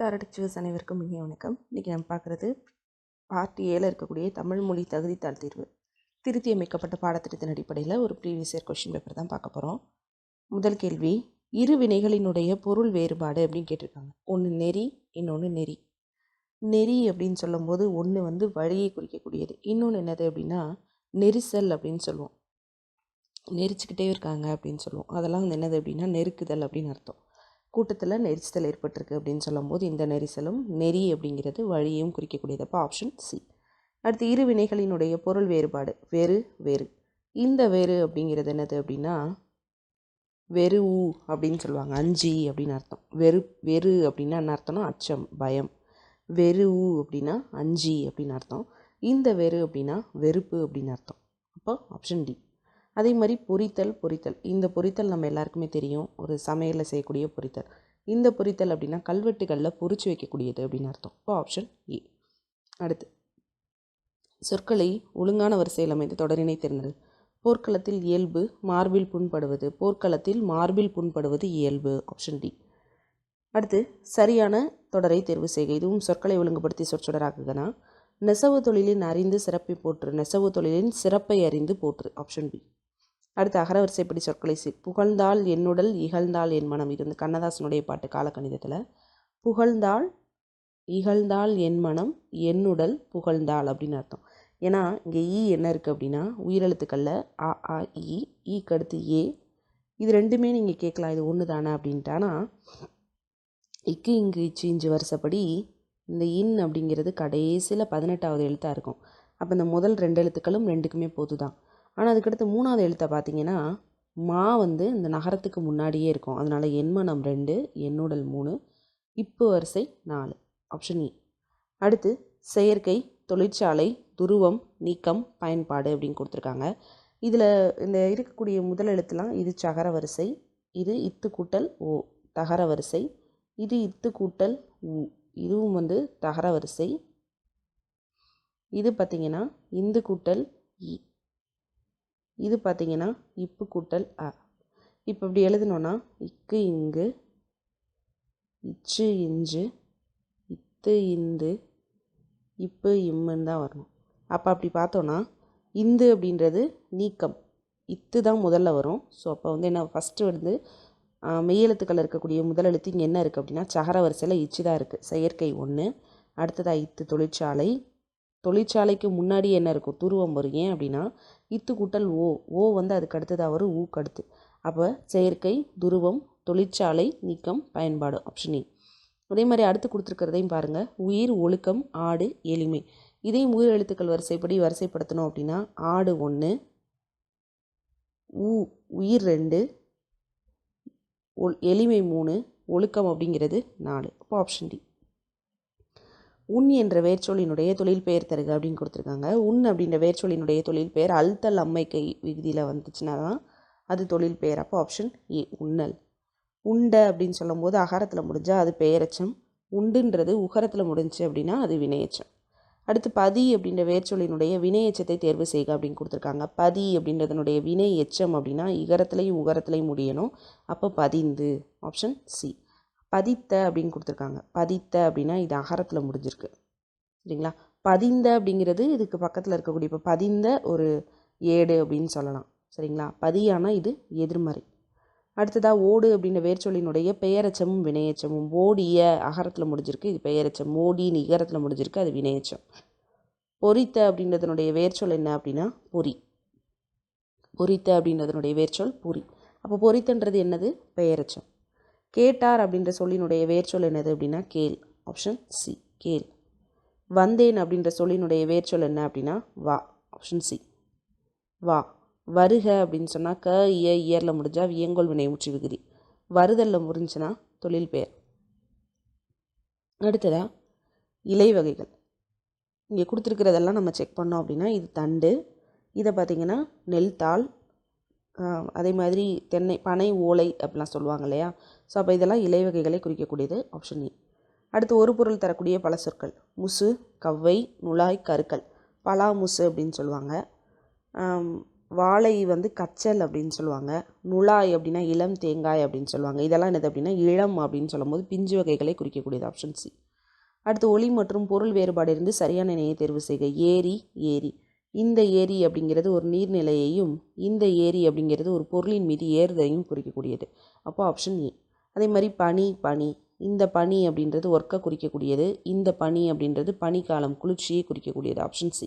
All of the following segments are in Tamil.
டாரடிச்சுவஸ் அனைவருக்கும் இனிய வணக்கம். இன்றைக்கி நம்ம பார்க்குறது பார்ட் ஏல இருக்கக்கூடிய தமிழ் மொழி தகுதித்தாள் தீர்வு. திருத்தி அமைக்கப்பட்ட பாடத்திட்டத்தின் அடிப்படையில் ஒரு ப்ரீவியஸ் இயர் கொஷின் பேப்பர் தான் பார்க்க போகிறோம் முதல் கேள்வி இரு வினைகளினுடைய பொருள் வேறுபாடு அப்படின்னு கேட்டிருக்காங்க. ஒன்று நெறி இன்னொன்று நெறி. நெறி அப்படின்னு சொல்லும்போது ஒன்று வந்து வழியை குறிக்கக்கூடியது. இன்னொன்று என்னது அப்படின்னா நெரிசல் அப்படின்னு சொல்லுவோம். நெரிச்சுக்கிட்டே இருக்காங்க அப்படின்னு சொல்லுவோம். அதெல்லாம் வந்து என்னது அப்படின்னா நெருக்குதல் அப்படின்னு அர்த்தம். கூட்டத்தில் நெரிசல் ஏற்பட்டிருக்கு அப்படின்னு சொல்லும்போது இந்த நெரிசலும் நெறி அப்படிங்கிறது வழியும் குறிக்கக்கூடியது. அப்போ ஆப்ஷன் சி அடுத்து இரு வினைகளினுடைய பொருள் வேறுபாடு. வெறு வேறு. இந்த வேறு அப்படிங்கிறது என்னது அப்படின்னா வெறு ஊ அப்படின்னு சொல்லுவாங்க. அஞ்சி அப்படின்னு அர்த்தம். வெறு வெறு அப்படின்னா என்ன அர்த்தம்னா அச்சம் பயம். வெறு ஊ அப்படின்னா அஞ்சி அப்படின்னு அர்த்தம். இந்த வெறு அப்படின்னா வெறுப்பு அப்படின்னு அர்த்தம். அப்போ ஆப்ஷன் டி அதே மாதிரி பொரித்தல் பொரித்தல். இந்த பொரித்தல் நம்ம எல்லாருக்குமே தெரியும். ஒரு சமையலில் செய்யக்கூடிய பொரித்தல். இந்த பொரித்தல் அப்படின்னா கல்வெட்டுகளில் பொறிச்சு வைக்கக்கூடியது அப்படின்னு அர்த்தம். இப்போ ஆப்ஷன் ஏ அடுத்து. சொற்களை ஒழுங்கான வரிசையில் அமைந்து தொடரினை தெரிந்தது போர்க்களத்தில் இயல்பு மார்பில் புண்படுவது. போர்க்களத்தில் மார்பில் புண்படுவது இயல்பு. ஆப்ஷன் டி அடுத்து சரியான தொடரை தேர்வு செய்க. இதுவும் சொற்களை ஒழுங்குபடுத்தி சொற்றொடராக்குகனா நெசவு தொழிலின் அறிந்து சிறப்பை போற்று. நெசவு தொழிலின் சிறப்பை அறிந்து போற்று. ஆப்ஷன் பி அடுத்து அகரவரிசைப்படி சொற்களை சி புகழ்ந்தால் என்னுடல் இகழ்ந்தால் என் மனம். இது வந்து கண்ணதாசனுடைய பாட்டு காலக்கணிதத்தில் புகழ்ந்தால் இகழ்ந்தால் என் மனம் என்னுடல் புகழ்ந்தாள் அப்படின்னு அர்த்தம். ஏன்னா இங்கே ஈ என்ன இருக்குது அப்படின்னா உயிரெழுத்துக்களில் ஆ ஆ இ ஈக்கு அடுத்து ஏ. இது ரெண்டுமே நீங்கள் கேட்கலாம். இது ஒன்று தானே அப்படின்ட்டானா இக்கு இங்கு இச்சு இஞ்சு வருஷப்படி இந்த இன் அப்படிங்கிறது கடைசியில் பதினெட்டாவது எழுத்தாக இருக்கும். அப்போ இந்த முதல் ரெண்டு எழுத்துக்களும் ரெண்டுக்குமே பொது தான் ஆனால் அதுக்கடுத்து மூணாவது எழுத்தை பார்த்தீங்கன்னா மா வந்து இந்த நகரத்துக்கு முன்னாடியே இருக்கும். அதனால் எண்மனம் ரெண்டு எண்ணுடல் மூணு இப்பு வரிசை நாலு. ஆப்ஷன் இ e. அடுத்து செயற்கை தொழிற்சாலை துருவம் நீக்கம் பயன்பாடு அப்படின்னு கொடுத்துருக்காங்க. இதில் இந்த இருக்கக்கூடிய முதல் எழுத்துலாம் இது சகர வரிசை இது இத்து கூட்டல் ஓ தகர வரிசை இது இத்து கூட்டல் உ இதுவும் வந்து தகர வரிசை. இது பார்த்திங்கன்னா இந்து கூட்டல் இ இது பார்த்திங்கன்னா இப்பு கூட்டல் அ. இப்போ இப்படி எழுதணுன்னா இக்கு இங்கு இச்சு இஞ்சு இத்து இந்து இப்பு இம்முன்னு தான் வரணும். அப்போ அப்படி பார்த்தோன்னா இந்து அப்படின்றது நீக்கம். இத்து தான் முதல்ல வரும். ஸோ அப்போ வந்து என்ன ஃபஸ்ட்டு வந்து மெய்யெழுத்துக்கள் இருக்கக்கூடிய முதல் எழுத்து இங்கே என்ன இருக்குது அப்படின்னா சகர வரிசையில் இச்சு தான் இருக்குது செயற்கை ஒன்று அடுத்ததாக இத்து தொழிற்சாலை. தொழிற்சாலைக்கு முன்னாடி என்ன இருக்கும்? துருவம் வரும். ஏன் அப்படின்னா இத்து கூட்டல் ஓ. ஓ வந்து அதுக்கு அடுத்ததாக வரும் ஊக்கு அடுத்து. அப்போ செயற்கை துருவம் தொழிற்சாலை நீக்கம் பயன்பாடு ஆப்ஷன் ஏ அதே மாதிரி அடுத்து கொடுத்துருக்கிறதையும் பாருங்கள் உயிர் ஒழுக்கம் ஆடு எளிமை. இதையும் உயிர் எழுத்துக்கள் வரிசைப்படி வரிசைப்படுத்தணும் அப்படின்னா ஆடு ஒன்று ஊ உயிர் ரெண்டு எளிமை மூணு ஒழுக்கம் அப்படிங்கிறது நாலு. அப்போ ஆப்ஷன் டி உன் என்ற வேர்ச்சொல்லினுடைய தொழில் பெயர் தருக அப்படின்னு கொடுத்துருக்காங்க. உன் அப்படின்ற வேர்ச்சொல்லினுடைய தொழில் பெயர் அல்தல் அம்மைக்கை விகுதியில் வந்துச்சுன்னா தான் அது தொழில் பெயர். அப்போ ஆப்ஷன் ஏ உண்ணல் உண்ட அப்படின்னு சொல்லும்போது அகாரத்தில் முடிஞ்சால் அது பெயரச்சம் உண்டுன்றது உகரத்தில் முடிஞ்சு அப்படின்னா அது வினையச்சம். அடுத்து பதி அப்படின்ற வேர்ச்சொல்லினுடைய வினையச்சத்தை தேர்வு செய்க அப்படின்னு கொடுத்துருக்காங்க. பதி அப்படின்றதனுடைய வினை எச்சம் அப்படின்னா இகரத்துலையும் உகரத்துலையும் முடியணும். அப்போ பதிந்து. ஆப்ஷன் சி பதித்த அப்படின்னு கொடுத்துருக்காங்க. பதித்த அப்படின்னா இது அகரத்தில் முடிஞ்சிருக்கு. சரிங்களா? பதிந்த அப்படிங்கிறது இதுக்கு பக்கத்தில் இருக்கக்கூடிய இப்போ பதிந்த ஒரு ஏடு அப்படின்னு சொல்லலாம். சரிங்களா? பதியானா இது எதிர்மறை. அடுத்ததாக ஓடு அப்படின்ற வேர்ச்சொல்லினுடைய பெயரச்சமும் வினையச்சமும். ஓடிய அகரத்தில் முடிஞ்சிருக்கு இது பெயரச்சம். ஓடி நிகரத்தில் முடிஞ்சிருக்கு அது வினையச்சம். பொறித்த அப்படின்றதனுடைய வேர்ச்சொல் என்ன அப்படின்னா பொறி. பொறித்த அப்படின்றதனுடைய வேர்ச்சொல் பொறி. அப்போ பொரித்தன்றது என்னது? பெயரச்சம். கேட்டார் அப்படின்ற சொல்லினுடைய வேர்ச்சொல் என்னது அப்படின்னா கேள். ஆப்ஷன் சி கேள். வந்தேன் அப்படின்ற சொல்லினுடைய வேர்ச்சொல் என்ன அப்படின்னா வா. ஆப்ஷன் சி வா. வருக அப்படின்னு சொன்னால் க இய இயரில் முடிஞ்சால் வியங்கோல் வினை முற்றி விகுதி. வருதலில் முடிஞ்சுன்னா தொழில் பெயர். அடுத்ததாக இலை வகைகள். இங்கே கொடுத்துருக்கிறதெல்லாம் நம்ம செக் பண்ணோம் அப்படின்னா இது தண்டு. இதை பார்த்திங்கன்னா நெல் தாள் அதே மாதிரி தென்னை பனை ஓலை அப்படிலாம் சொல்லுவாங்க இல்லையா? ஸோ அப்போ இதெல்லாம் இலை வகைகளை குறிக்கக்கூடியது ஆப்ஷன் ஏ அடுத்து ஒரு பொருள் தரக்கூடிய பல சொற்கள். முசு கவ்வை நுழாய் கருக்கள் பலா முசு அப்படின்னு சொல்லுவாங்க. வாழை வந்து கச்சல் அப்படின்னு சொல்லுவாங்க. நுழாய் அப்படின்னா இளம் தேங்காய் அப்படின்னு சொல்லுவாங்க. இதெல்லாம் என்னது அப்படின்னா இளம் அப்படின்னு சொல்லும்போது பிஞ்சு வகைகளை குறிக்கக்கூடியது ஆப்ஷன் சி அடுத்து ஒளி மற்றும் பொருள் வேறுபாடு இருந்து சரியான இணையை தேர்வு செய்க. ஏரி ஏரி. இந்த ஏரி அப்படிங்கிறது ஒரு நீர்நிலையையும் இந்த ஏரி அப்படிங்கிறது ஒரு பொருளின் மீது ஏறுதலையும் குறிக்கக்கூடியது. அப்போ ஆப்ஷன் ஏ அதே மாதிரி பனி பனி. இந்த பனி அப்படின்றது ஒர்க்கை குறிக்கக்கூடியது. இந்த பனி அப்படின்றது பனிக்காலம் குளிர்ச்சியை குறிக்கக்கூடியது. ஆப்ஷன் சி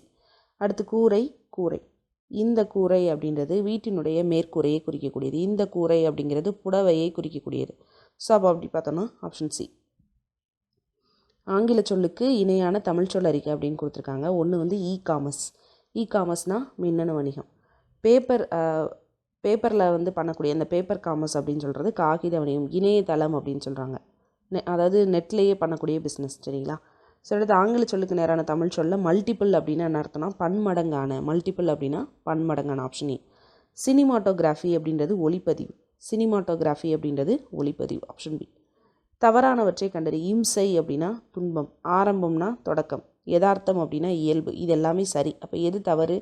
அடுத்து கூரை கூரை. இந்த கூரை அப்படின்றது வீட்டினுடைய மேற்கூரையை குறிக்கக்கூடியது. இந்த கூரை அப்படிங்கிறது புடவையை குறிக்கக்கூடியது. ஸோ அப்போ அப்படி பார்த்தோன்னா ஆப்ஷன் சி ஆங்கில சொல்லுக்கு இணையான தமிழ் சொல் அறிக்கை அப்படின்னு கொடுத்துருக்காங்க. ஒன்று வந்து இ காமர்ஸ் இ காமர்ஸ்னால் மின்னணு வணிகம். பேப்பர் பேப்பரில் வந்து பண்ணக்கூடிய அந்த பேப்பர் காமர்ஸ் அப்படின்னு சொல்கிறது காகித வணிகம் இணையதளம் அப்படின்னு சொல்கிறாங்க நெ அதாவது நெட்லேயே பண்ணக்கூடிய பிஸ்னஸ் சரிங்களா? ஸோ அடுத்து ஆங்கில சொல்லுக்கு நேரான தமிழ் சொல்ல மல்டிபிள் அப்படின்னா என்ன அர்த்தம்னா பன்மடங்கான மல்டிபிள் அப்படின்னா பன்மடங்கான ஆப்ஷன் ஏ சினிமாட்டோகிராஃபி அப்படின்றது ஒளிப்பதிவு. சினிமாட்டோகிராஃபி அப்படின்றது ஒளிப்பதிவு ஆப்ஷன் பி தவறானவற்றை கண்டறி இம்சை அப்படின்னா துன்பம் ஆரம்பம்னா தொடக்கம். யதார்த்தம் அப்படின்னா இயல்பு. இது எல்லாமே சரி. அப்போ எது தவறு?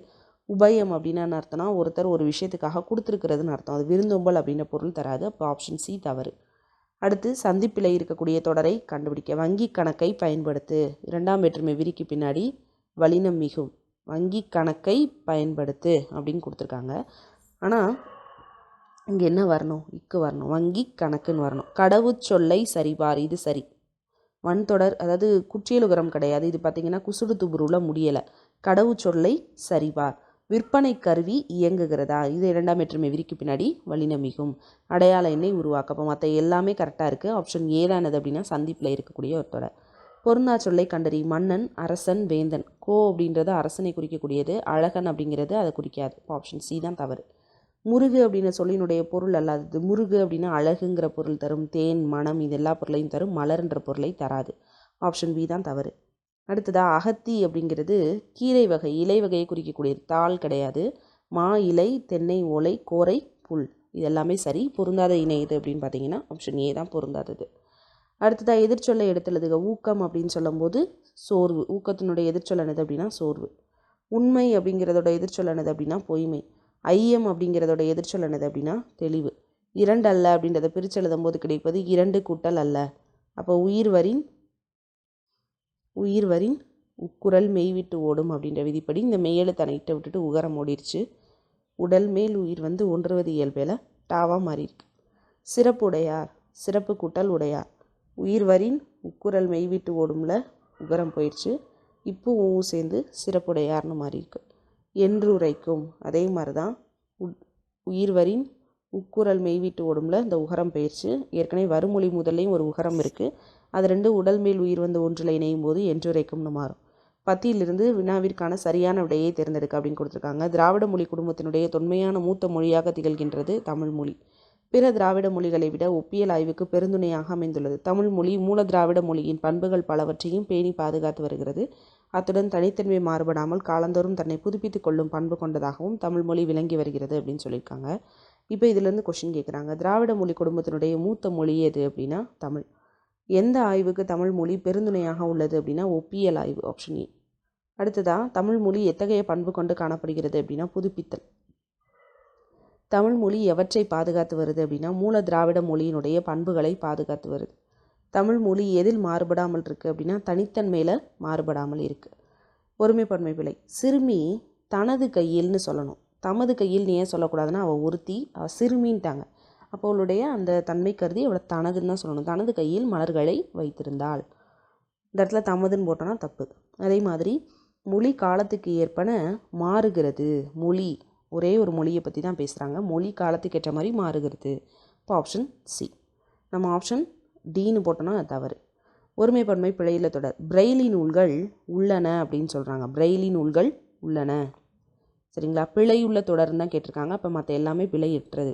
உபயம் அப்படின்னா என்ன அர்த்தம்னா ஒருத்தர் ஒரு விஷயத்துக்காக கொடுத்துருக்கிறதுன்னு அர்த்தம். அது விருந்தோம்பல் அப்படின்ற பொருள் தராது. அப்போ ஆப்ஷன் சி தவறு. அடுத்து சந்திப்பில் இருக்கக்கூடிய தொடரை கண்டுபிடிக்க. வங்கி கணக்கை பயன்படுத்து. இரண்டாம் வேற்றுமை விரிக்கு பின்னாடி வலினம் மிகும். வங்கி கணக்கை பயன்படுத்து அப்படின்னு கொடுத்துருக்காங்க. ஆனால் இங்கே என்ன வரணும்? இக்கு வரணும். வங்கி கணக்குன்னு வரணும். கடவுச்சொல்லை சரிபார். இது சரி. வன்தொடர் அதாவது குற்றியலுகரம் கிடையாது. இது பார்த்தீங்கன்னா குசுடு துபுருவில் முடியலை. கடவுச்சொல்லை சரிவார். விற்பனை கருவி இயங்குகிறதா? இது இரண்டாம் வேற்றுமை விரிக்கு பின்னாடி வழிநமிகும் அடையாள எண்ணை உருவாக்க. அப்போ மற்ற எல்லாமே கரெக்டாக இருக்குது ஆப்ஷன் ஏதானது அப்படின்னா சந்திப்பில் இருக்கக்கூடிய ஒரு தொடர். பொருந்தா சொல்லை கண்டறி. மன்னன் அரசன் வேந்தன். கோ அப்படின்றது அரசனை குறிக்கக்கூடியது. அழகன் அப்படிங்கிறது அதை குறிக்காது. ஆப்ஷன் சி தான் தவறு. முருகு அப்படின்னு சொல்லினுடைய பொருள் அல்லாதது. முருகு அப்படின்னா அழகுங்கிற பொருள் தரும் தேன் மனம் இது எல்லா பொருளையும் தரும் மலர்ன்ற பொருளை தராது. ஆப்ஷன் பி தான் தவறு. அடுத்ததாக அகத்தி அப்படிங்கிறது கீரை வகை இலை வகையை குறிக்கக்கூடியது. தாள் கிடையாது. மா இலை தென்னை ஓலை கோரை புல். இது எல்லாமே சரி. பொருந்தாத இணை இது அப்படின்னு பார்த்தீங்கன்னா ஆப்ஷன் ஏ தான் பொருந்தாதது. அடுத்ததாக எதிர்ச்சொல்லை எடுத்துள்ளதுங்க. ஊக்கம் அப்படின்னு சொல்லும்போது சோர்வு. ஊக்கத்தினுடைய எதிர்ச்சொல் என்னது அப்படின்னா சோர்வு. உண்மை அப்படிங்கிறதோட எதிர்ச்சொல் என்னது அப்படின்னா பொய்மை. ஐயம் அப்படிங்கிறதோட எதிர்ச்சொல் என்னது அப்படின்னா தெளிவு. இரண்டு அல்ல அப்படின்றத பிரித்து எழுதும் போது கிடைப்பது இரண்டு கூட்டல் அல்ல. அப்போ உயிர் வரின் உயிர் வரின் உக்குரல் மெய் விட்டு ஓடும் அப்படின்ற விதிப்படி இந்த மெய்யெழுத்தை இட்ட விட்டுட்டு உகரம் ஓடிடுச்சு உடல் மேல் உயிர் வந்து ஒன்றுவது இயல்பேல டாவாக மாறியிருக்கு. சிறப்புடையார் சிறப்பு கூட்டல் உடையார். உயிர் வரின் உக்குரல் மெய் விட்டு ஓடும்ல உகரம் போயிடுச்சு இப்போ ஊ சேர்ந்து சிறப்புடையார்னு மாறியிருக்கு. என்றுரைக்கும். அதே மாதிரி தான் உயிர்வரின் உக்குரல் மெய்விட்டு ஓடும்ல இந்த உகரம் பயிற்சி. ஏற்கனவே வருமொழி முதல்லையும் ஒரு உகரம் இருக்குது அது ரெண்டு உடல் மேல் உயிர் வந்து ஒன்றில் இணையும் போது என்றுரைக்கும்னு மாறும். பத்தியிலிருந்து வினாவிற்கான சரியான விடையை தேர்ந்தெடுக்க அப்படின்னு கொடுத்துருக்காங்க. திராவிட மொழி குடும்பத்தினுடைய தொன்மையான மூத்த மொழியாக திகழ்கின்றது தமிழ் மொழி. பிற திராவிட மொழிகளை விட ஒப்பியல் ஆய்வுக்கு பெருந்துணையாக அமைந்துள்ளது தமிழ் மொழி. மூல திராவிட மொழியின் பண்புகள் பலவற்றையும் பேணி பாதுகாத்து வருகிறது. அத்துடன் தனித்தன்மை மாறுபடாமல் காலந்தோறும் தன்னை புதுப்பித்துக் கொள்ளும் பண்பு கொண்டதாகவும் தமிழ் மொழி விளங்கி வருகிறது அப்படின்னு சொல்லியிருக்காங்க. இப்போ இதுலேருந்து கொஷின் கேட்குறாங்க திராவிட மொழி குடும்பத்தினுடைய மூத்த மொழி எது அப்படின்னா தமிழ். எந்த ஆய்வுக்கு தமிழ் மொழி பெருந்துணையாக உள்ளது அப்படின்னா ஒப்பியல் ஆய்வு ஆப்ஷன் ஏ அடுத்ததாக தமிழ் மொழி எத்தகைய பண்பு கொண்டு காணப்படுகிறது அப்படின்னா புதுப்பித்தல். தமிழ் மொழி எவற்றை பாதுகாத்து வருது அப்படின்னா மூல திராவிட மொழியினுடைய பண்புகளை பாதுகாத்து வருது. தமிழ் மொழி எதில் மாறுபடாமல் இருக்குது அப்படின்னா தனித்தன்மையில் மாறுபடாமல் இருக்குது ஒருமைப்பன்மை பிழை. சிறுமி தனது கையில்னு சொல்லணும். தமது கையில் ஏன் சொல்லக்கூடாதுன்னா அவள் ஒருத்தி அவள் சிறுமின்ட்டாங்க. அப்போ அவளுடைய அந்த தன்மை கருதி அவளை தனதுன்னு தான் சொல்லணும். தனது கையில் மலர்களை வைத்திருந்தாள். இந்த இடத்துல தமதுன்னு போட்டோன்னா தப்பு. அதே மாதிரி மொழி காலத்துக்கு ஏற்பன மாறுகிறது. மொழி. ஒரே ஒரு மொழியை பற்றி தான் பேசுகிறாங்க மொழி காலத்துக்கு ஏற்ற மாதிரி மாறுகிறது. இப்போ ஆப்ஷன் சி நம்ம ஆப்ஷன் டீன்னு போட்டோன்னா அது தவறு. ஒருமைப்பன்மை பிழையில் தொடர். பிரெய்லி நூல்கள் உள்ளன அப்படின்னு சொல்கிறாங்க பிரெய்லி நூல்கள் உள்ளன. சரிங்களா? பிழை உள்ள தொடர்னு தான் கேட்டிருக்காங்க. அப்போ மற்ற எல்லாமே பிழையற்றது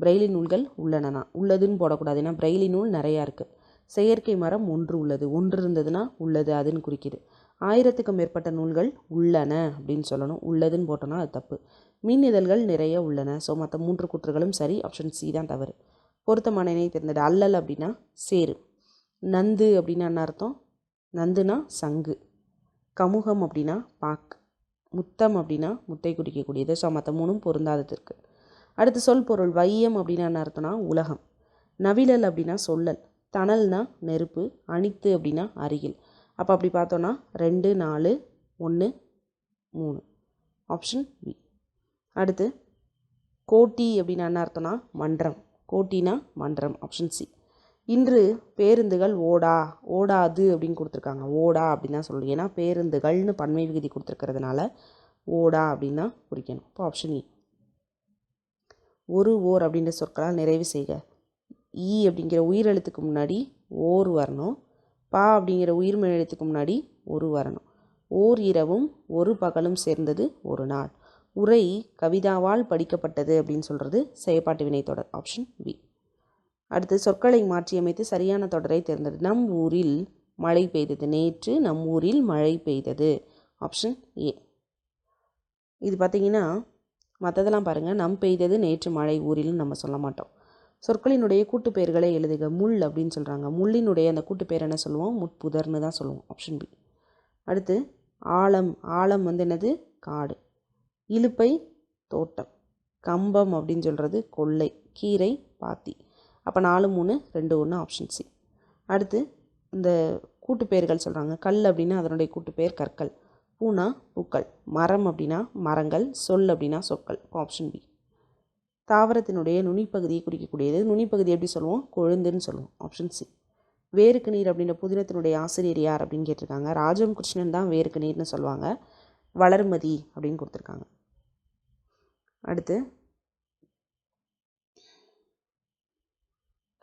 பிரெய்லி நூல்கள் உள்ளனனா? உள்ளதுன்னு போடக்கூடாது. ஏன்னா பிரெய்லி நூல் நிறையா இருக்குது செயற்கை மரம் ஒன்று உள்ளது. ஒன்று இருந்ததுன்னா உள்ளது. அதுன்னு குறிக்குது. ஆயிரத்துக்கும் மேற்பட்ட நூல்கள் உள்ளன அப்படின்னு சொல்லணும். உள்ளதுன்னு போட்டோன்னா அது தப்பு. மின் இதழ்கள் நிறைய உள்ளன. ஸோ மற்ற மூன்று குற்றங்களும் சரி ஆப்ஷன் சி தான் தவறு. பொருத்தமான இணை தேர்ந்தெடு. அல்லல் அப்படின்னா சேரு. நந்து அப்படின்னா என்ன அர்த்தம்? நந்துனா சங்கு. கமுகம் அப்படின்னா பாக்கு. முத்தம் அப்படின்னா முத்தை குறிக்கக்கூடியது ஸோ மற்ற மூணும் பொருந்தாததற்கு. அடுத்து சொல் பொருள். வையம் அப்படின்னா என்ன அர்த்தம்னா உலகம். நவிழல் அப்படின்னா சொல்லல். தணல்னா நெருப்பு. அணித்து அப்படின்னா அருகில். அப்போ அப்படி பார்த்தோன்னா ரெண்டு நாலு ஒன்று மூணு. ஆப்ஷன் பி அடுத்து கோட்டி அப்படின்னா என்ன அர்த்தம்னா மன்றம். கோட்டினா மன்றம் ஆப்ஷன் சி இன்று பேருந்துகள் ஓடா ஓடாது அப்படின்னு கொடுத்துருக்காங்க. ஓடா அப்படின்னு தான் சொல்லணும். ஏன்னா பேருந்துகள்னு பன்மை விகுதி கொடுத்துருக்கிறதுனால ஓடா அப்படின்னு தான் குறிக்கணும். இப்போ ஆப்ஷன் இ e. ஒரு ஓர் அப்படின்ற சொற்களால் நிறைவு செய்க. ஈ அப்படிங்கிற உயிரெழுத்துக்கு முன்னாடி ஓர் வரணும். பா அப்படிங்கிற உயிர்மெழுத்துக்கு முன்னாடி ஒரு வரணும். ஓர் இரவும் ஒரு பகலும் சேர்ந்தது ஒரு நாள். உரை கவிதாவால் படிக்கப்பட்டது அப்படின்னு சொல்கிறது செயற்பாட்டு வினைத்தொடர் ஆப்ஷன் பி அடுத்து சொற்களை மாற்றியமைத்து சரியான தொடரை தேர்ந்தெடு. நம் ஊரில் மழை பெய்தது. நேற்று நம் ஊரில் மழை பெய்தது. ஆப்ஷன் ஏ இது பார்த்தீங்கன்னா மற்றதெல்லாம் பாருங்கள் நம் பெய்தது நேற்று மழை ஊரில்னு நம்ம சொல்ல மாட்டோம். சொற்களினுடைய கூட்டு பெயர்களை எழுதுக. முள் அப்படின்னு சொல்கிறாங்க முள்ளினுடைய அந்த கூட்டு என்ன சொல்லுவோம்? முட்புதர்னு தான் சொல்லுவோம். ஆப்ஷன் பி அடுத்து ஆழம். ஆழம் வந்து என்னது? காடு. இலுப்பை தோட்டம். கம்பம் அப்படின்னு சொல்கிறது கொள்ளை கீரை பாத்தி. அப்போ நாலு மூணு ரெண்டு ஒன்று ஆப்ஷன் சி அடுத்து இந்த கூட்டு பெயர்கள் சொல்கிறாங்க கல் அப்படின்னா அதனுடைய கூட்டு பெயர் கற்கள். பூனா பூக்கள். மரம் அப்படின்னா மரங்கள். சொல் அப்படின்னா சொற்கள். ஆப்ஷன் பி தாவரத்தினுடைய நுனிப்பகுதியை குறிக்கக்கூடியது. நுனிப்பகுதி எப்படி சொல்லுவோம்? கொழுந்துன்னு சொல்லுவோம். ஆப்ஷன் சி வேருக்கு நீர் அப்படின்ற புதினத்தினுடைய ஆசிரியர் யார் அப்படின்னு கேட்டிருக்காங்க. ராஜம் கிருஷ்ணன் தான் வேருக்கு நீர்னு சொல்லுவாங்க. வளர்மதி அப்படின்னு கொடுத்துருக்காங்க. அடுத்து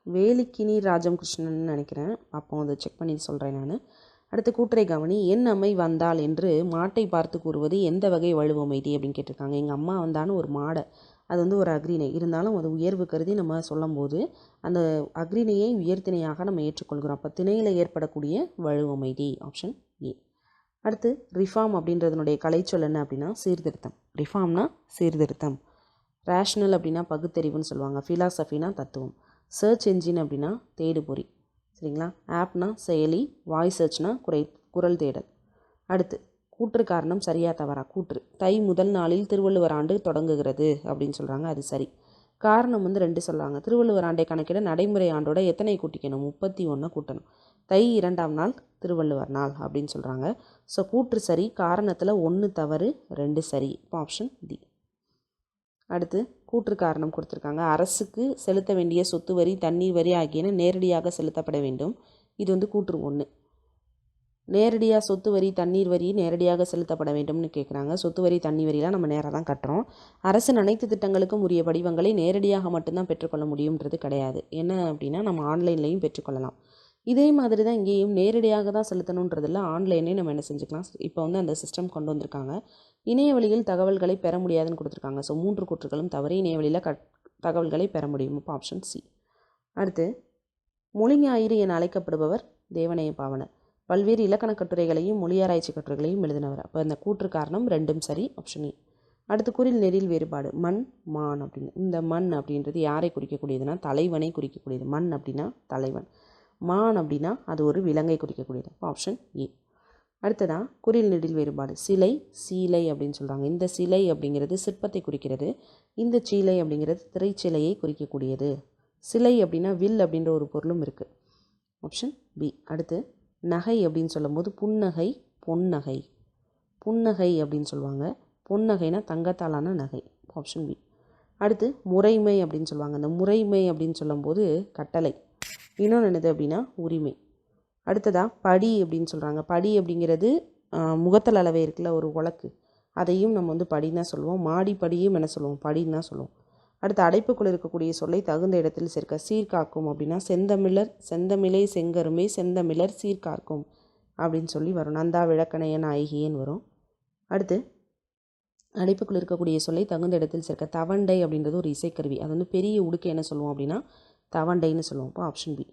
வேலிக்கினி ராஜம் கிருஷ்ணன் நினைக்கிறேன். அப்போ அதை செக் பண்ணி சொல்கிறேன் நான். அடுத்து கூட்டுரை கவனி. என் அம்மை வந்தாள் என்று மாட்டை பார்த்து கூறுவது எந்த வகை வலுவமைதி அப்படின்னு கேட்டிருக்காங்க. எங்கள் அம்மா வந்தான்னு ஒரு மாடை. அது வந்து ஒரு அக்ரிணை. இருந்தாலும் அது உயர்வு கருதி நம்ம சொல்லும்போது அந்த அக்ரிணையை உயர்த்திணையாக நம்ம ஏற்றுக்கொள்கிறோம். அப்போ திணையில் ஏற்படக்கூடிய வலுவமைதி ஆப்ஷன் அடுத்து ரிஃபார்ம் அப்படின்றதுனுடைய கலைச்சொல் என்ன அப்படின்னா சீர்திருத்தம். ரிஃபார்ம்னா சீர்திருத்தம். ரேஷ்னல் அப்படின்னா பகுத்தறிவுன்னு சொல்லுவாங்க. ஃபிலாசபினா தத்துவம். சர்ச் என்ஜின் அப்படின்னா தேடுபொறி. சரிங்களா? ஆப்னா செயலி வாய்ஸ் சர்ச்னா குறை குரல் தேடல். அடுத்து கூற்று காரணம் சரியா தவறா? கூற்று. தை முதல் நாளில் திருவள்ளுவர் ஆண்டு தொடங்குகிறது அப்படின்னு சொல்கிறாங்க அது சரி. காரணம் வந்து ரெண்டு சொல்லுவாங்க. திருவள்ளுவர் ஆண்டை கணக்கிட நடைமுறை ஆண்டோட எத்தனை கூட்டிக்கணும்? முப்பத்தி ஒன்று கூட்டணும். தை இரண்டாம் நாள் திருவள்ளுவர் நாள் அப்படின்னு சொல்கிறாங்க ஸோ கூற்று சரி காரணத்தில் ஒன்று தவறு ரெண்டு சரி. இப்போ ஆப்ஷன் டி அடுத்து கூற்று காரணம் கொடுத்துருக்காங்க. அரசுக்கு செலுத்த வேண்டிய சொத்து வரி தண்ணீர் வரி ஆகியன நேரடியாக செலுத்தப்பட வேண்டும். இது வந்து கூற்று ஒன்று நேரடியாக சொத்து வரி தண்ணீர் வரி நேரடியாக செலுத்தப்பட வேண்டும்னு கேட்குறாங்க சொத்து வரி தண்ணி வரிலாம் நம்ம நேராக தான் கட்டுறோம். அரசின் அனைத்து திட்டங்களுக்கும் உரிய படிவங்களை நேரடியாக மட்டும்தான் பெற்றுக்கொள்ள முடியுன்றது கிடையாது. என்ன அப்படின்னா நம்ம ஆன்லைன்லேயும் பெற்றுக்கொள்ளலாம். இதே மாதிரி தான் இங்கேயும் நேரடியாக தான் செலுத்தணுன்றதில்ல ஆன்லைனே நம்ம என்ன செஞ்சுக்கலாம்? இப்போ வந்து அந்த சிஸ்டம் கொண்டு வந்திருக்காங்க. இணைய வழியில் தகவல்களை பெற முடியாதுன்னு கொடுத்துருக்காங்க. ஸோ மூன்று கூற்றுகளும் தவறு. இணைய வழியில் க தகவல்களை பெற முடியும். இப்போ ஆப்ஷன் சி அடுத்து மொழி ஞாயிறு என அழைக்கப்படுபவர் தேவனைய பாவனர். பல்வேறு இலக்கண கட்டுரைகளையும் மொழியாராய்ச்சி கட்டுரைகளையும் எழுதினவர். அப்போ அந்த கூற்று காரணம் ரெண்டும் சரி ஆப்ஷன் ஏ அடுத்து குறில் நெறில் வேறுபாடு. மண் மான் அப்படின்னு. இந்த மண் அப்படின்றது யாரை குறிக்கக்கூடியதுன்னா தலைவனை குறிக்கக்கூடியது. மண் அப்படின்னா தலைவன். மான் அப்படின்னா அது ஒரு விலங்கை குறிக்கக்கூடியது. அப்போ ஆப்ஷன் ஏ அடுத்ததா குறில் நெடில் வேறுபாடு. சிலை சீலை அப்படின்னு சொல்கிறாங்க இந்த சிலை அப்படிங்கிறது சிற்பத்தை குறிக்கிறது. இந்த சீலை அப்படிங்கிறது திரைச்சிலையை குறிக்கக்கூடியது. சிலை அப்படின்னா வில் அப்படின்ற ஒரு பொருளும் இருக்குது ஆப்ஷன் பி அடுத்து நகை அப்படின்னு சொல்லும்போது புன்னகை பொன்னகை. புன்னகை அப்படின்னு சொல்லுவாங்க. பொன்னகைனா தங்கத்தாலான நகை ஆப்ஷன் பி அடுத்து முறைமை அப்படின்னு சொல்லுவாங்க. அந்த முறைமை அப்படின்னு சொல்லும்போது கட்டளை. இன்னொன்று என்னது அப்படின்னா உரிமை. அடுத்ததாக படி அப்படின்னு சொல்கிறாங்க படி அப்படிங்கிறது முகத்தல் அளவை இருக்குல்ல ஒரு உலக்கு. அதையும் நம்ம வந்து படின்னு தான் சொல்லுவோம். மாடி படியும் என்ன சொல்லுவோம்? படின்னு தான் சொல்லுவோம். அடுத்து அடைப்புக்குள் இருக்கக்கூடிய சொல்லை தகுந்த இடத்தில் சேர்க்க சீர்காக்கும் அப்படின்னா செந்தமிழர் செந்தமிழை செங்கருமை செந்தமிழர் சீர்காக்கும் அப்படின்னு சொல்லி வரும். நந்தா விளக்கணையன் ஐகியன் வரும். அடுத்து அடைப்புக்குள் இருக்கக்கூடிய சொல்லை தகுந்த இடத்தில் சேர்க்க தவண்டை அப்படின்றது ஒரு இசைக்கருவி. அது வந்து பெரிய உடுக்கை என்ன சொல்லுவோம் அப்படின்னா தவண்டைன்னு சொல்லுவோம். இப்போ ஆப்ஷன் பி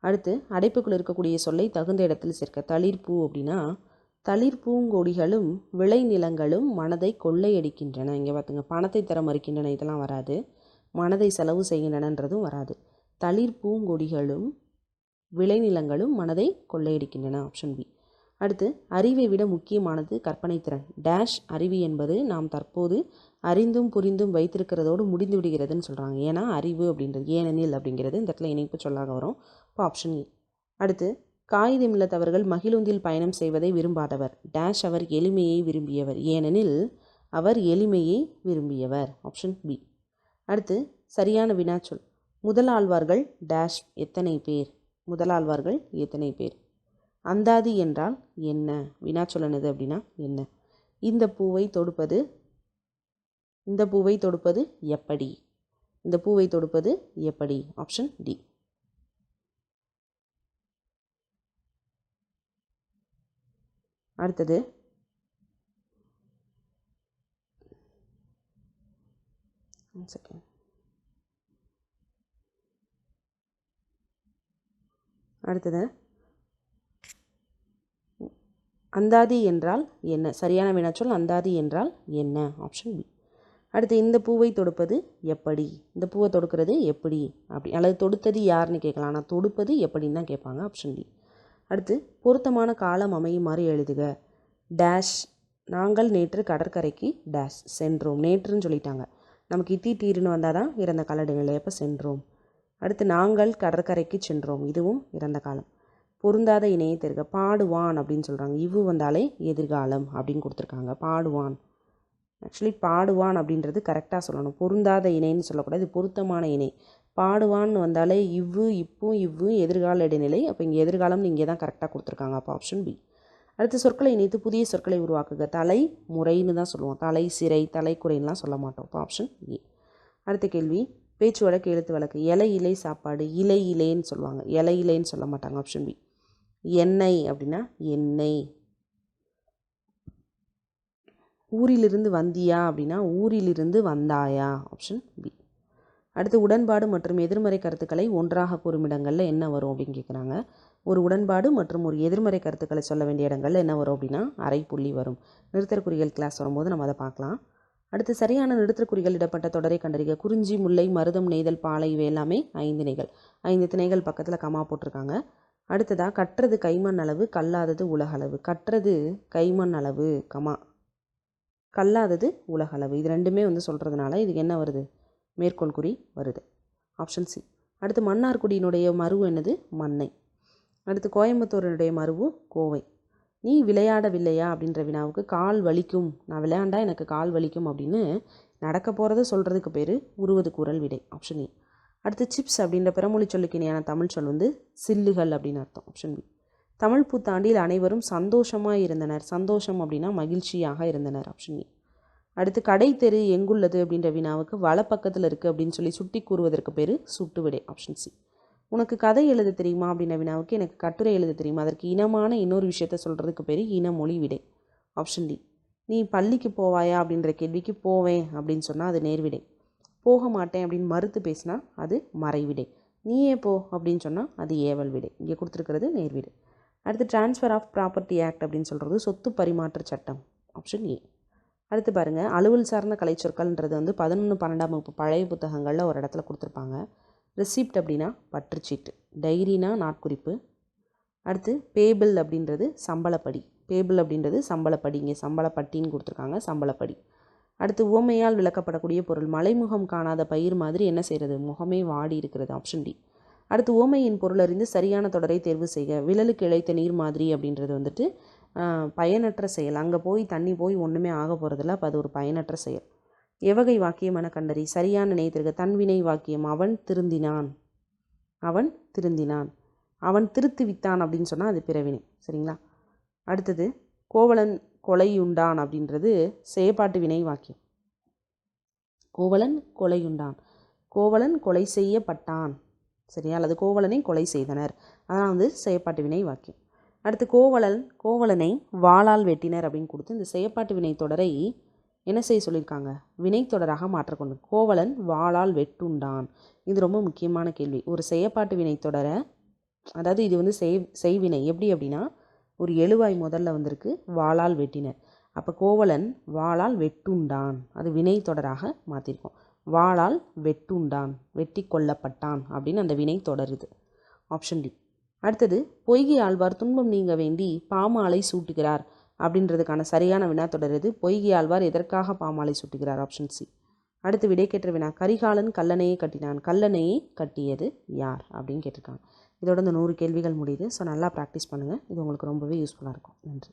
அடுத்து அடைப்புக்குள் இருக்கக்கூடிய சொல்லை தகுந்த இடத்தில் சேர்க்க தளிர்பூ அப்படின்னா தளிர் பூங்கொடிகளும் விளைநிலங்களும் மனதை கொள்ளையடிக்கின்றன. இங்கே பார்த்துங்க பணத்தை தர மறுக்கின்றன இதெல்லாம் வராது. மனதை செலவு செய்கின்றனன்றதும் வராது. தளிர் பூங்கொடிகளும் விளைநிலங்களும் மனதை கொள்ளையடிக்கின்றன ஆப்ஷன் பி அடுத்து அறிவை விட முக்கியமானது கற்பனை திறன். டேஷ் அறிவு என்பது நாம் தற்போது அறிந்தும் புரிந்தும் வைத்திருக்கிறதோடு முடிந்து விடுகிறதுன்னு சொல்கிறாங்க ஏன்னா அறிவு அப்படின்றது ஏனெனில் அப்படிங்கிறது இந்த இடத்துல இணைப்பு சொல்லாக வரும். இப்போ ஆப்ஷன் ஏ e. அடுத்து காகிதமில்லத்தவர்கள் மகிழுந்தில் பயணம் செய்வதை விரும்பாதவர். டேஷ் அவர் எளிமையை விரும்பியவர். ஏனெனில் அவர் எளிமையை விரும்பியவர். Option B. அடுத்து சரியான வினாச்சொல். முதலாழ்வார்கள் டேஷ் எத்தனை பேர்? முதலாழ்வார்கள் எத்தனை பேர்? அந்தாதி என்றால் என்ன? வினாச்சொல் என்னது அப்படின்னா என்ன? இந்த பூவை தொடுப்பது இந்த பூவை தொடுப்பது எப்படி? இந்த பூவை தொடுப்பது எப்படி? Option D. அடுத்தது. செகண்ட் அடுத்தது. அந்தாதி என்றால் என்ன? சரியான வினாச்சொல் அந்தாதி என்றால் என்ன? ஆப்ஷன் பி அடுத்து இந்த பூவை தொடுப்பது எப்படி? இந்த பூவை தொடுக்கிறது எப்படி? அப்படி. அல்லது தொடுத்தது யாருன்னு கேட்கலாம். ஆனால் தொடுப்பது எப்படின்னு தான் கேட்பாங்க. ஆப்ஷன் டி அடுத்து பொருத்தமான காலம் அமையுமாறு எழுதுக. டேஷ் நாங்கள் நேற்று கடற்கரைக்கு டேஷ் சென்றோம். நேற்றுன்னு சொல்லிட்டாங்க. நமக்கு இத்தி தீருன்னு வந்தால் தான் இறந்த கால இடைநிலை சென்றோம். அடுத்து நாங்கள் கடற்கரைக்கு சென்றோம். இதுவும் இறந்த காலம். பொருந்தாத இணையை தெருக பாடுவான் அப்படின்னு சொல்கிறாங்க இவ்வு வந்தாலே எதிர்காலம் அப்படின்னு கொடுத்துருக்காங்க. பாடுவான். ஆக்சுவலி பாடுவான் அப்படின்றது கரெக்டாக சொல்லணும். பொருந்தாத இணைன்னு சொல்லக்கூடாது. இது பொருத்தமான இணை. பாடுவான்னு வந்தாலே இவ்வு இப்பும் இவ்வு எதிர்கால இடைநிலை. அப்போ இங்கே எதிர்காலம் இங்கே தான் கரெக்டாக கொடுத்துருக்காங்க. அப்போ ஆப்ஷன் பி அடுத்து சொற்களை இணைத்து புதிய சொற்களை உருவாக்குக. தலை முறைன்னு தான் சொல்லுவோம். தலை சிறை தலைக்குறைன்னுலாம் சொல்ல மாட்டோம். இப்போ ஆப்ஷன் ஏ அடுத்த கேள்வி. பேச்சு வழக்கு எழுத்து வழக்கு. இலை இலை சாப்பாடு. இலை இலைன்னு சொல்லுவாங்க. இலை இலைன்னு சொல்ல மாட்டாங்க. ஆப்ஷன் பி எண்ணெய் அப்படின்னா எண்ணெய். ஊரிலிருந்து வந்தியா அப்படின்னா ஊரிலிருந்து வந்தாயா? ஆப்ஷன் பி அடுத்து உடன்பாடு மற்றும் எதிர்மறை கருத்துக்களை ஒன்றாக கூறும் இடங்களில் என்ன வரும் அப்படின்னு கேட்குறாங்க ஒரு உடன்பாடு மற்றும் ஒரு எதிர்மறை கருத்துக்களை சொல்ல வேண்டிய இடங்களில் என்ன வரும் அப்படின்னா அரை புள்ளி வரும். நிறுத்தற்குறிகள் கிளாஸ் வரும்போது நம்ம அதை பார்க்கலாம். அடுத்து சரியான நிறுத்தற்குறிகள் இடப்பட்ட தொடரை கண்டறிக. குறிஞ்சி முல்லை மருதம் நெய்தல் பாலை இவை எல்லாமே ஐந்து திணைகள் ஐந்து திணைகள் பக்கத்தில் கமா போட்டிருக்காங்க. அடுத்ததாக கற்றது கைமண் அளவு கல்லாதது உலகளவு கற்றது கைமண் அளவு கமா கல்லாதது உலகளவு இது ரெண்டுமே வந்து சொல்கிறதுனால இதுக்கு என்ன வருது? மேற்கோள் குறி வருது. ஆப்ஷன் சி அடுத்து மன்னார்குடியினுடைய மருவு என்னது? மண்ணை. அடுத்து கோயம்புத்தூரினுடைய மருவு கோவை. நீ விளையாடவில்லையா? அப்படின்ற வினாவுக்கு கால் வலிக்கும். நான் விளையாண்டா எனக்கு கால் வலிக்கும் அப்படின்னு நடக்க போகிறத சொல்கிறதுக்கு பேர் உருவது குரல் விடை. ஆப்ஷன் ஏ அடுத்து சிப்ஸ் அப்படின்ற பிறமொழி சொல்லுக்கு இணையான தமிழ் சொல் வந்து சில்லுகள் அப்படின்னு அர்த்தம். ஆப்ஷன் பி தமிழ் புத்தாண்டில் அனைவரும் சந்தோஷமாக இருந்தனர். சந்தோஷம் அப்படின்னா மகிழ்ச்சியாக இருந்தனர். ஆப்ஷன் ஏ அடுத்து கடை தெரு எங்குள்ளது அப்படின்ற வினாவுக்கு வலப்பக்கத்தில் இருக்குது அப்படின்னு சொல்லி சுட்டி கூறுவதற்கு பேர் சுட்டு விடை ஆப்ஷன் சி உனக்கு கதை எழுத தெரியுமா அப்படின்ற வினாவுக்கு எனக்கு கட்டுரை எழுத தெரியுமா? அதற்கு இனமான இன்னொரு விஷயத்த சொல்கிறதுக்கு பேர் இனமொழி விடை ஆப்ஷன் டி நீ பள்ளிக்கு போவாயா அப்படின்ற கேள்விக்கு போவேன் அப்படின்னு சொன்னால் அது நேர்விடை. போக மாட்டேன் அப்படின்னு மறுத்து பேசினா அது மறைவிடை. நீயே போ அப்படின்னு சொன்னால் அது ஏவல் விடை. இங்கே கொடுத்துருக்கிறது நேர்விடை. அடுத்து ட்ரான்ஸ்ஃபர் ஆஃப் ப்ராப்பர்ட்டி ஆக்ட் அப்படின்னு சொல்கிறது சொத்து பரிமாற்ற சட்டம் ஆப்ஷன் ஏ அடுத்து பாருங்கள் அலுவல் சார்ந்த கலைச்சொற்கள்ன்றது வந்து பதினொன்று பன்னெண்டாம் வகுப்பு பழைய புத்தகங்களில் ஒரு இடத்துல கொடுத்துருப்பாங்க. ரிசிப்ட் அப்படின்னா பற்றுச்சீட்டு டைரினா நாட்குறிப்பு. அடுத்து பேபிள் அப்படின்றது சம்பளப்படி பேபிள் அப்படின்றது சம்பளப்படி இங்கே சம்பளப்பட்டின்னு கொடுத்துருக்காங்க சம்பளப்படி. அடுத்து உவமையால் விளக்கப்படக்கூடிய பொருள் மலைமுகம் காணாத பயிர் மாதிரி என்ன செய்கிறது முகமே வாடி இருக்கிறது ஆப்ஷன் டி அடுத்து உவமையின் பொருள் அறிந்து சரியான தொடரை தேர்வு செய்க விழலுக்கு இழைத்த நீர் மாதிரி அப்படின்றது வந்துட்டு பயனற்ற செயல். அங்கே போய் தண்ணி போய் ஒன்றுமே ஆக போகிறதில்ல அப்போ அது ஒரு பயனற்ற செயல். எவகை வாக்கியம் என கண்டறி சரியான நினைத்திருக்க தன்வினை வாக்கியம் அவன் திருந்தினான். அவன் திருந்தினான். அவன் திருத்து வித்தான் அப்படின்னு சொன்னால் அது பிறவினை. சரிங்களா? அடுத்தது கோவலன் கொலையுண்டான் அப்படின்றது செயப்பாட்டு வினை வாக்கியம். கோவலன் கொலையுண்டான். கோவலன் கொலை செய்யப்பட்டான். சரியா? அல்லது கோவலனை கொலை செய்தனர். அதான் வந்து செயப்பாட்டு வினை வாக்கியம். அடுத்து கோவலன் கோவலனை வாளால் வெட்டினர் அப்படின்னு கொடுத்து இந்த செயப்பாட்டு வினை தொடரை என்ன செய்ய சொல்லியிருக்காங்க? வினைத்தொடராக மாற்றக்கொண்டு கோவலன் வாளால் வெட்டுண்டான். இது ரொம்ப முக்கியமான கேள்வி. ஒரு செயப்பாட்டு வினைத்தொடரை அதாவது இது வந்து செய் செய்வினை எப்படி அப்படின்னா ஒரு எழுவாய் முதல்ல வந்திருக்கு வாளால் வெட்டினர். அப்போ கோவலன் வாளால் வெட்டுண்டான். அது வினைத்தொடராக மாற்றிருக்கோம். வாளால் வெட்டுண்டான் வெட்டி கொல்லப்பட்டான் அப்படின்னு அந்த வினை தொடருது. Option D. அடுத்தது பொய்கை ஆழ்வார் துன்பம் நீங்க வேண்டி பாமாலை சூட்டுகிறார். அப்படின்றதுக்கான சரியான வினா தொடருது பொய்கை ஆழ்வார் எதற்காக பாமாலை சூட்டுகிறார்? ஆப்ஷன் சி அடுத்து விடை கேட்ட வினா கரிகாலன் கல்லணையை கட்டினான். கல்லணையை கட்டியது யார்? அப்படின்னு கேட்டிருக்காங்க. இதோட இந்த நூறு கேள்விகள் முடியுது. ஸோ நல்லா ப்ராக்டிஸ் பண்ணுங்கள் இது உங்களுக்கு ரொம்பவே யூஸ்ஃபுல்லாக இருக்கும். நன்றி.